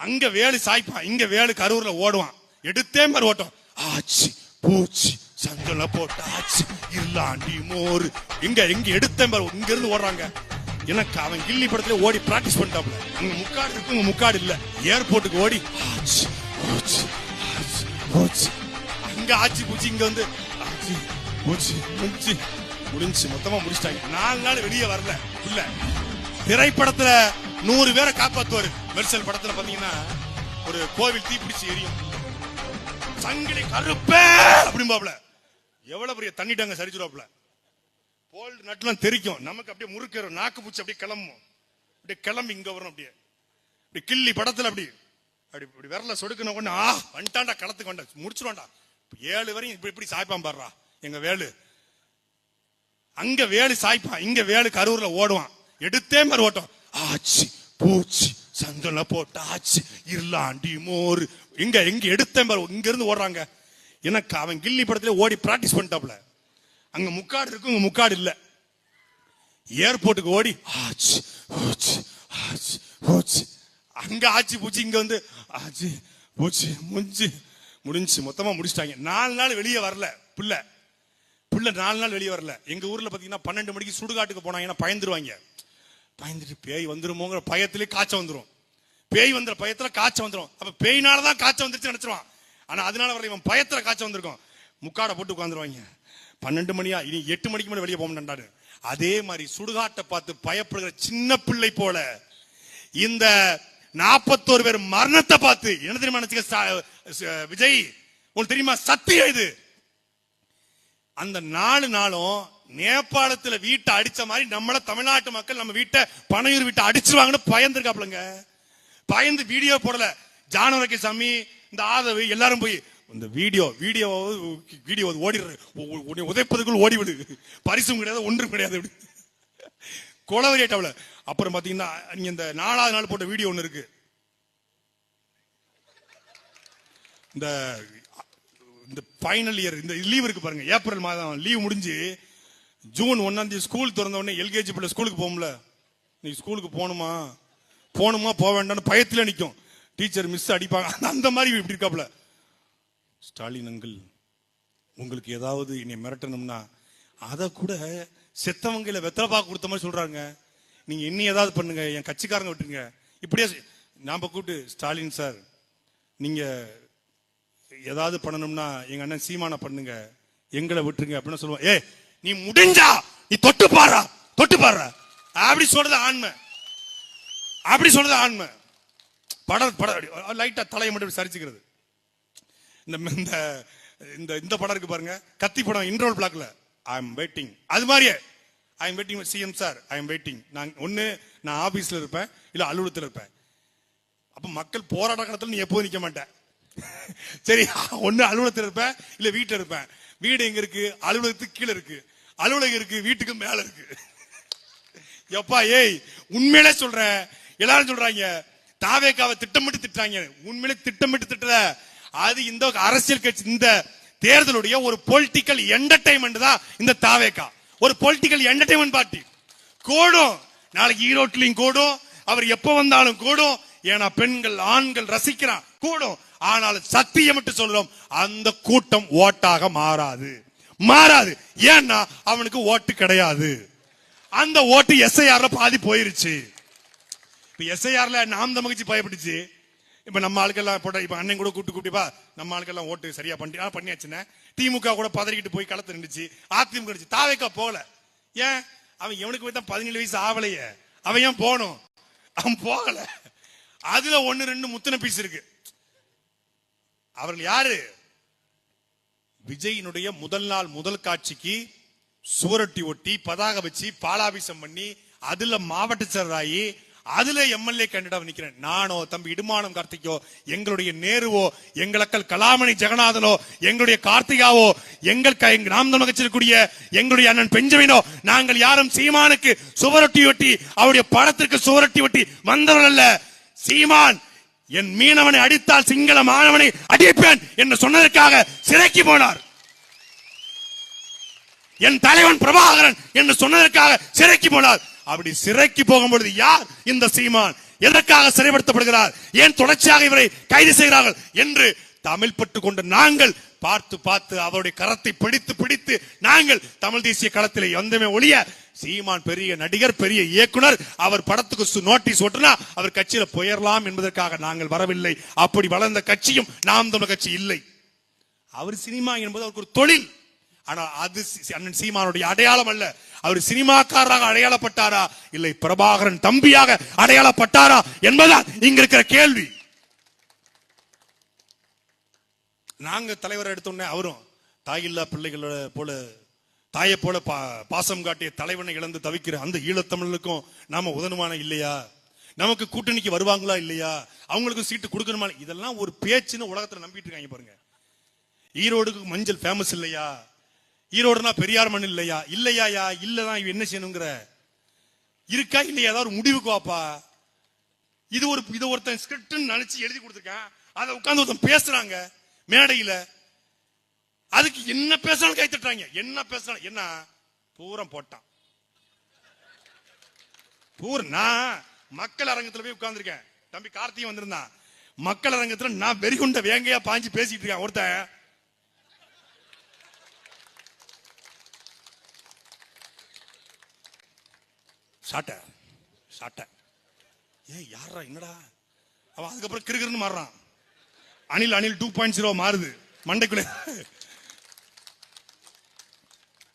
அங்க வேலு சாய்ப்பான் இங்க வேலு கரூர்ல ஓடுவான். எடுத்தே மாதிரி ஓட்டம். ஆச்சு பூச்சி சந்தன போட்டு ஆச்சு இல்லாண்டி மோர். இங்க இங்க எடுத்தே மாதிரி இங்க இருந்து ஓடுறாங்க. எனக்கு அவன் கில்லி படத்துல ஓடி பிராக்டிஸ் பண்ணிட்டாப்ல. அங்க முக்காடு இருக்கு உங்க முக்காடு இல்ல. ஏர்போர்ட்டுக்கு ஓடி ஆச்சு பூச்சி ஆச்சு பூச்சி. அங்க ஆச்சு பூச்சி இங்க வந்து ஆச்சு பூச்சி பூச்சி. முடிஞ்சு மொத்தமா முடிச்சிட்டாங்க. நாலு நாள் வெளியே வரல இல்ல. திரைப்படத்துல நூறு பேரை காப்பாத்துவாரு. மெர்சல் படத்துல பாத்தீங்கன்னா ஒரு கோவில் தீப்பிடிச்சு எரியும். சங்கிலி கருப்பே அப்படிம்பாப்ல. எவ்வளவு பெரிய தண்ணி டங்க சரிச்சிருவாப்ல போல்டு நட்டுலாம் தெரிக்கும். நமக்கு அப்படியே முறுக்கிறோம் நாக்கு பூச்சி அப்படியே கிளம்பும். அப்படியே கிளம்பி இங்க வரும் அப்படியே. இப்படி கிள்ளி படத்துல அப்படி. அப்படி இப்படி விரல சொடுக்கணும் கொண்டு ஆ வந்துட்டான்டா களத்துக்கு வந்தா முடிச்சிருவான்டா. ஏழு வரையும் இப்படி இப்படி சாய்ப்பான் பாடுறா எங்க வேலு. அங்க வேலு சாய்ப்பான். இங்க வேலு கரூர்ல ஓடுவான். எடுத்தே மாதிரி ஓட்டம். ஆச்சு பூச்சி சந்தன போட்டாச்சு இருளாண்டி மோர். இங்க எங்க எடுத்தேன் பாரு இங்க இருந்து ஓடுறாங்க. எனக்கு அவன் கில்லி படத்துல ஓடி பிராக்டிஸ் பண்ணிட்டாப்ல அங்க முக்காடு இருக்கும் இங்க முக்காடு இல்ல. ஏர்போர்ட்டுக்கு ஓடி ஆச்சு பூச்சி ஆச்சு பூச்சி. அங்க ஆச்சு பூச்சி இங்க வந்து ஆச்சு பூச்சி முடிஞ்சு முடிஞ்சு மொத்தமா முடிச்சிட்டாங்க. நாலு நாள் வெளியே வரல பிள்ளை. பிள்ளை நாலு நாள் வெளியே வரல. எங்க ஊர்ல பாத்தீங்கன்னா பன்னெண்டு மணிக்கு சுடுகாட்டுக்கு போனாங்கன்னா பயந்துருவாங்க. பயந்துட்டு பேய் வந்துருமோங்கிற பயத்திலே காய்ச்சல் வந்துடும் பேய் வந்துற பயத்துல காய்ச்சல் வந்துடும் அப்ப பேய்னால தான் காய்ச்சல் வந்துருச்சு நினைச்சிருவான். ஆனா அதனால வரல இவன் பயத்துல காய்ச்சல் வந்திருக்கும். முக்காடை போட்டு உட்காந்துருவாங்க பன்னெண்டு மணியா இனி எட்டு மணிக்கு மேலே வெளியே போக மாட்டாரு அதே மாதிரி சுடுகாட்டை பார்த்து பயப்படுகிற சின்ன பிள்ளை போல இந்த நாற்பத்தோரு பேர் மரணத்தை பார்த்து என்ன தெரியுமா நினைச்சுக்க சா- விஜய் உங்களுக்கு தெரியுமா? சத்தியம் இது. அந்த நாலு நாளும் நேபாளத்துல வீட்டை அடிச்ச மாதிரி நம்மள தமிழ்நாட்டு மக்கள் நம்ம வீட்டை பனையூர் வீட்டை அடிச்சிருவாங்கன்னு பயந்துருக்காப்லங்க பயந்து வீடியோ போடல. ஜானவரக்கி சாமி இந்த ஆதவு எல்லாரும் போய் இந்த வீடியோ வீடியோ வீடியோ ஓடிடுற உதைப்பதுக்குள் ஓடிவிடு. பரிசும் கிடையாது ஒன்றும் கிடையாது அப்படி. கொலவரியாட்டவள அப்புறம் பாத்தீங்கன்னா நீங்க இந்த நாலாவது நாள் போட்ட வீடியோ ஒண்ணு இருக்கு. இந்த இந்த ஃபைனல் இயர் இந்த லீவ் இருக்கு பாருங்க. ஏப்ரல் மாதம் லீவ் முடிஞ்சு ஜூன் ஒன்னாம் தேதி ஸ்கூல் திறந்த உடனே எல்கேஜி பிள்ளை ஸ்கூலுக்கு போகும்ல. நீ ஸ்கூலுக்கு போகணுமா? போகணுமா போக வேண்டாம்னு பயத்தில் நிற்கும் டீச்சர் மிஸ் அடிப்பாங்க. அந்த- மாதிரி இப்படி இருக்காப்ல ஸ்டாலின் அங்கிள் உங்களுக்கு ஏதாவது என்னை மிரட்டணும்னா அதை கூட செத்தவங்கையில் வெத்தலைப்பா கொடுத்த மாதிரி சொல்றாங்க. நீங்க இன்னி ஏதாவது பண்ணுங்க. என் கட்சிக்காரங்க விட்டுருங்க. இப்படியே செ- நாம கூப்பிட்டு ஸ்டாலின் சார் நீங்க ஏதாவது பண்ணணும்னா எங்க அண்ணன் சீமான பண்ணுங்க. எங்களை விட்டுருங்க அப்படின்னு சொல்லுவோம். ஏ நீ முடிஞ்சா நீ தொட்டு பாரா தொட்டு பாரு. அப்படி சொல்றது ஆண்மை. அப்படி சொல்றது ஆண்மை. படம் படம் லைட்டா தலையை மட்டும் இப்படி சரிச்சுக்கிறது. இந்த இந்த இந்த இந்த படம் இருக்கு பாருங்க. கத்தி படம் இன்ட்ரோல் பிளாக்ல ஐ எம் வெயிட்டிங் அது மாதிரியே. I am waiting CM sir I am waiting நான் ஒன்று நான் ஆபீஸ்ல இருப்பேன் இல்ல அலுவலகத்தில் இருப்பேன். அப்ப மக்கள் போராட்ட காலத்தில் நீ எப்போதும் நிக்க மாட்டேன் சரி ஒன்று அலுவலகத்தில் இருப்பேன் இல்ல வீட்டில் இருப்பேன். வீடு எங்க இருக்கு? அலுவலகத்துக்கு கீழே இருக்கு. அலுவலகம் இருக்கு வீட்டுக்கு மேல இருக்கு. எப்பா ஏய் உண்மையிலே சொல்றேன் எல்லாரும் சொல்றாங்க தாவேக்காவை திட்டமிட்டு திட்டாங்க உண்மையிலே திட்டமிட்டு திட்டல. அது இந்த அரசியல் கட்சி இந்த தேர்தலுடைய ஒரு பொலிட்டிக்கல் என்டர்டைன்மெண்ட் தான் இந்த தாவேக்கா. ஒரு பொலிட்டிக்கல் என்டர்டைன்மெண்ட் பார்ட்டி கூடும் நாளைக்கு ஈரோட்லையும் கூடும் அவர் எப்ப வந்தாலும் கூடும். ஏன்னா பெண்கள் ஆண்கள் ரசிக்கிறான். கூடும். ஆனால் மட்டும் சொல்றோம் அந்த கூட்டம் ஓட்டாக மாறாது. மாறாது. ஏன்னா அவனுக்கு ஓட்டு கிடையாது. அந்த ஓட்டு எஸ்ஐஆர்ல பாதி போயிருச்சு. இப்ப எஸ்ஐஆர்ல நாம் மகிழ்ச்சி பயப்பட்டுச்சு. இப்ப நம்ம ஆளுக்கெல்லாம் போட்ட இப்ப அண்ணன் கூட கூட்டு கூட்டிப்பா நம்ம ஆளுக்கெல்லாம் ஓட்டு சரியா பண்ணி பண்ணியாச்சுன்னா திமுக கூட பதறிக்கிட்டு போய் களத்து நின்றுச்சு அதிமுக நின்றுச்சு தாவேக்கா போகல. ஏன்? அவன் எவனுக்கு போய் தான் பதினேழு வயசு ஆவலையே. அவன் ஏன் போகணும்? அவன் போகல. அதுல ஒன்னு ரெண்டு முத்தின பீஸ் இருக்கு. அவர்கள் யாரு? விஜயினுடைய முதல் நாள் முதல் காட்சிக்கு சுவரொட்டி ஒட்டி பதாக வச்சு பாலாபிஷம் பண்ணி அதுல மாவட்ட செயலராகி அதுல எம்எல்ஏ கண்டிடம் நிக்கிறேன். நானோ தம்பி இடுமானம் கார்த்திகோ எங்களுடைய நேருவோ எங்களக்கள் கலாமணி ஜெகநாதனோ எங்களுடைய கார்த்திகாவோ எங்கள் நாம் தமிழ் எங்களுடைய அண்ணன் பெஞ்சமினோ நாங்கள் யாரும் சீமானுக்கு சுவரொட்டி ஒட்டி அவருடைய படத்திற்கு சுவரொட்டி ஒட்டி வந்தவர்கள் அல்ல. சீமான் என் மீனவனை அடித்தால் சிங்கள மாணவனை அடிப்பேன் என்று சொன்னதற்காக சிறைக்கு போனார். என் தலைவன் பிரபாகரன் என்று சொன்னதற்காக சிறைக்கு போனார். அப்படி சிறைக்கு போகும்பொழுது யார் இந்த சீமான்? எதற்காக சிறைப்படுத்தப்படுகிறார்? ஏன் தொடர்ச்சியாக இவரை கைது செய்கிறார்கள்? என்று தமிழ் பட்டு கொண்ட நாங்கள் பார்த்து பார்த்து அவருடைய கரத்தை பிடித்து பிடித்து நாங்கள் தமிழ் தேசிய களத்தில் எந்தமே ஒழிய சீமான் பெரிய நடிகர் பெரிய இயக்குனர் அவர் படத்துக்கு சு- நோட்டீஸ் ஓட்டுனா அவர் கட்சியில போயிடலாம் என்பதற்காக நாங்கள் வரவில்லை. அப்படி வளர்ந்த கட்சியும் நாம் தமிழ் கட்சி இல்லை. அவர் சினிமா என்பது அவருக்கு ஒரு தொழில். ஆனால் அது அண்ணன் சீமானுடைய அடையாளம் அல்ல. அவர் சினிமாக்காரராக அடையாளப்பட்டாரா? இல்லை பிரபாகரன் தம்பியாக அடையாளப்பட்டாரா என்பதான் இங்க இருக்கிற கேள்வி. நாங்கள் தலைவரை எடுத்தோடனே அவரும் தாயில்லா பிள்ளைகளோட போல தாயை போல பா- பாசம் காட்டிய தலைவனை இழந்து தவிக்கிற அந்த ஈழத்தமிழனுக்கும் நாம உதனுமான இல்லையா? நமக்கு கூட்டணிக்கு வருவாங்களா இல்லையா? அவங்களுக்கும் சீட்டு கொடுக்கணுமா? இதெல்லாம் ஒரு பேச்சுன்னு உலகத்துல நம்பிட்டு இருக்காங்க பாருங்க. ஈரோடுக்கு மஞ்சள் ஃபேமஸ் இல்லையா? ஈரோடுனா பெரியார் மண் இல்லையா? இல்லையாயா இல்லதான் என்ன செய்யணுங்கிற? இருக்கா இல்லையா? ஏதாவது முடிவுக்கு வாப்பா. இது ஒரு இது ஒருத்தன் ஸ்கிரிப்ட்னு நினைச்சு எழுதி கொடுத்துருக்கேன். அதை உட்காந்து ஒருத்தன் பேசுறாங்க. மேடையில அதுக்கு என்ன பேசணும் கை தட்டுறாங்க. என்ன பேசணும் என்ன? பூரம் போட்டான். பூர் நான் மக்கள் அரங்கத்துல போய் உட்கார்ந்துருக்கேன். தம்பி கார்த்தியும் வந்திருந்தான். மக்கள் அரங்கத்துல நான் வெறிகுண்ட வேங்கையா பாஞ்சு பேசிட்டு இருக்கேன். ஒருத்தன் சாட்ட சாட்ட. ஏன் யாரா என்னடா? அவன் அதுக்கப்புறம் கிருகிருன்னு மாறுறான். Anil Anil two point zero மாறுது. மண்டைக்குள்ள.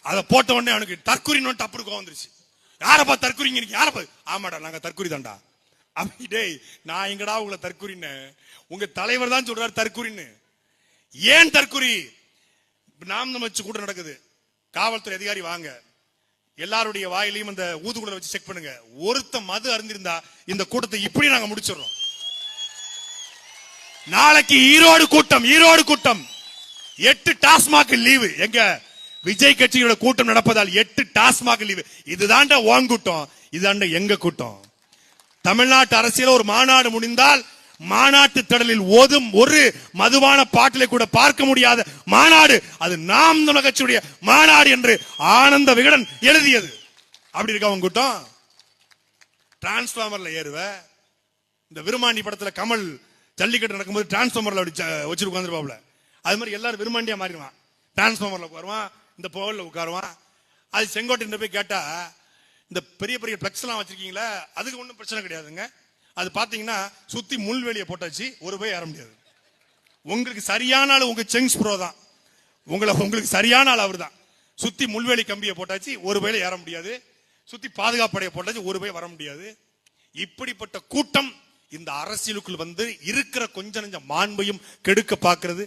அதை போட்ட உடனே அவனுக்கு தற்குறி நோட்டு டப்புனு கோவம் வந்துருச்சு. யாரப்பா தற்குறிங்க நீங்க யாரப்பா ஆமாடா நாங்க தற்குறி தான்டா. அப்படி டேய் நான் எங்கடா உங்களை தற்குறின்னு உங்க தலைவர் தான் சொல்றாரு தற்குறின்னு ஏன் தற்குறி நாம் நம்ம வச்சு கூட்டம் நடக்குது. காவல்துறை அதிகாரி வாங்க. எல்லாருடைய வாயிலையும் அந்த ஊதுகுழலை வச்சு செக் பண்ணுங்க. ஒருத்த மது அருந்திருந்தா இந்த கூட்டத்தை இப்படி நாங்க முடிச்சிடறோம். நாளைக்கு ஈரோடு கூட்டம் ஈரோடு கூட்டம். எட்டு டாஸ்மாக் லீவு. எங்க விஜய் கட்சியோட கூட்டம் நடப்பதால் எட்டு டாஸ்மாக் லீவு. இதுதான்டா ஓன் கூட்டம் இதுதான்டா எங்க கூட்டம். தமிழ்நாட்டு அரசியல ஒரு மாநாடு முடிந்தால் மாநாட்டு திடலில் ஓதும் ஒரு மதுபான பாட்டிலை கூட பார்க்க முடியாத மாநாடு. அது நாம் கட்சியுடைய மாநாடு என்று ஆனந்த விகடன் எழுதியது. அப்படி இருக்க அவங்க கூட்டம்? டிரான்ஸ்பார்மர்ல ஏறுவ. இந்த விருமாண்டி படத்துல கமல் ஜல்லிக்கட்டு நடக்கும்போது டிரான்ஸ்பார்மர்ல அப்படி வச்சுட்டு உட்காந்துருப்பாப்ல அது மாதிரி எல்லாரும் விருமாண்டியா மாறிடுவான். டிரான்ஸ்பார்மர்ல உட்காருவான் இந்த போவல்ல உட்காருவான். அது செங்கோட்டை போய் கேட்டா இந்த பெரிய பெரிய பிளக்ஸ் எல்லாம் வச்சிருக்கீங்களா அதுக்கு ஒன்றும் பிரச்சனை கிடையாதுங்க. அது பாத்தீங்கன்னா சுத்தி முள்வேலியை போட்டாச்சு ஒரு போய் ஏற முடியாது. உங்களுக்கு சரியான ஆள் உங்க செங்ஸ் ப்ரோ தான். உங்களை உங்களுக்கு சரியான ஆள் அவர் தான். சுத்தி முள்வேலி கம்பியை போட்டாச்சு ஒரு பயில ஏற முடியாது. சுத்தி பாதுகாப்படையை போட்டாச்சு ஒரு பை வர முடியாது. இப்படிப்பட்ட கூட்டம் இந்த அரசியலுக்குள் வந்து இருக்கிற கொஞ்ச நஞ்ச மாண்பையும் கெடுக்க பார்க்கிறது.